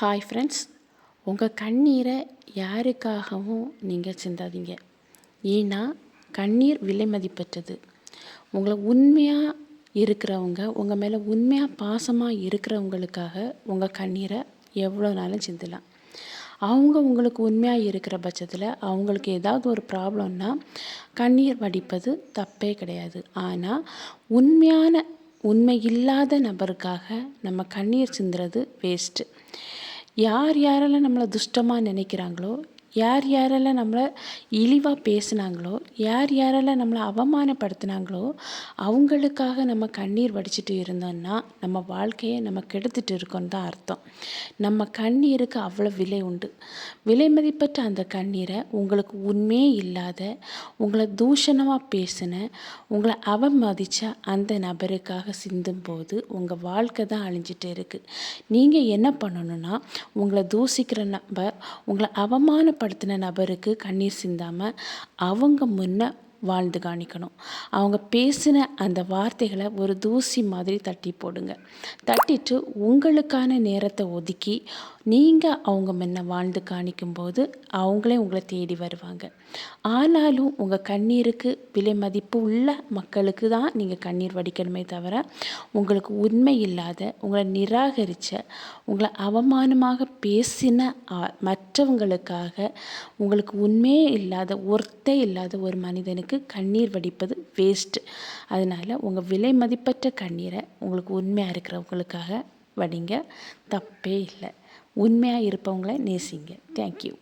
Hi friends உங்கள் கண்ணீரை யாருக்காகவும் நீங்கள் சிந்தாதீங்க. ஏன்னா கண்ணீர் விலை மதிப்பற்றது. உங்களை உண்மையாக இருக்கிறவங்க உங்கள் மேலே உண்மையாக பாசமாக இருக்கிறவங்களுக்காக உங்கள் கண்ணீரை எவ்வளோ நாளும் சிந்தலாம். அவங்க உங்களுக்கு உண்மையாக இருக்கிற பட்சத்தில் அவங்களுக்கு ஏதாவது ஒரு ப்ராப்ளம்னா கண்ணீர் வடிப்பது தப்பே கிடையாது. ஆனால் உண்மையான உண்மை இல்லாத நபருக்காக நம்ம கண்ணீர் சிந்துறது வேஸ்ட்டு யார் யாரெல்லாம் நம்மளை துஷ்டமாக நினைக்கிறாங்களோ யார் யாரெல்லாம் நம்மளை இழிவாக பேசுனாங்களோ யார் யாரெல்லாம் நம்மளை அவமானப்படுத்தினாங்களோ அவங்களுக்காக நம்ம கண்ணீர் வடிச்சிட்டு இருந்தோம்னா நம்ம வாழ்க்கையை நம்ம கெடுத்துட்டு இருக்கோன்னு தான் அர்த்தம். நம்ம கண்ணீருக்கு அவ்வளோ விலை உண்டு. விலை மதிப்பற்ற அந்த கண்ணீரை உங்களுக்கு உண்மையே இல்லாத உங்களை தூஷணமாக பேசின உங்களை அவமதித்த அந்த நபருக்காக சிந்தும் போது உங்கள் வாழ்க்கை தான் அழிஞ்சிட்டு இருக்குது நீங்கள் என்ன பண்ணணுன்னா உங்களை தூசிக்கிற நபர் உங்களை அவமான படுத்தின நபருக்கு கண்ணீர் சிந்தாமல் அவங்க முன்ன வாழ்ந்து காணிக்கணும். அவங்க பேசின அந்த வார்த்தைகளை ஒரு தூசி மாதிரி தட்டி போடுங்க. தட்டிட்டு உங்களுக்கான நேரத்தை ஒதுக்கி நீங்கள் அவங்க முன்ன வாழ்ந்து காணிக்கும்போது அவங்களே உங்களை தேடி வருவாங்க. ஆனாலும் உங்கள் கண்ணீருக்கு விலை மதிப்பு உள்ள மக்களுக்கு தான் நீங்கள் கண்ணீர் வடிக்கணுமே தவிர உங்களுக்கு உண்மை இல்லாத உங்களை நிராகரித்த உங்களை அவமானமாக பேசின மற்றவங்களுக்காக உங்களுக்கு உண்மையே இல்லாத ஒர்த்தே இல்லாத ஒரு மனிதனுக்கு கண்ணீர் வடிப்பது வேஸ்ட்டு அதனால் உங்கள் விலை மதிப்பற்ற கண்ணீரை உங்களுக்கு உண்மையாக இருக்கிறவங்களுக்காக வடிங்க. தப்பே இல்லை. உண்மையாக இருப்பவங்கள நேசிங்க. தேங்க்யூ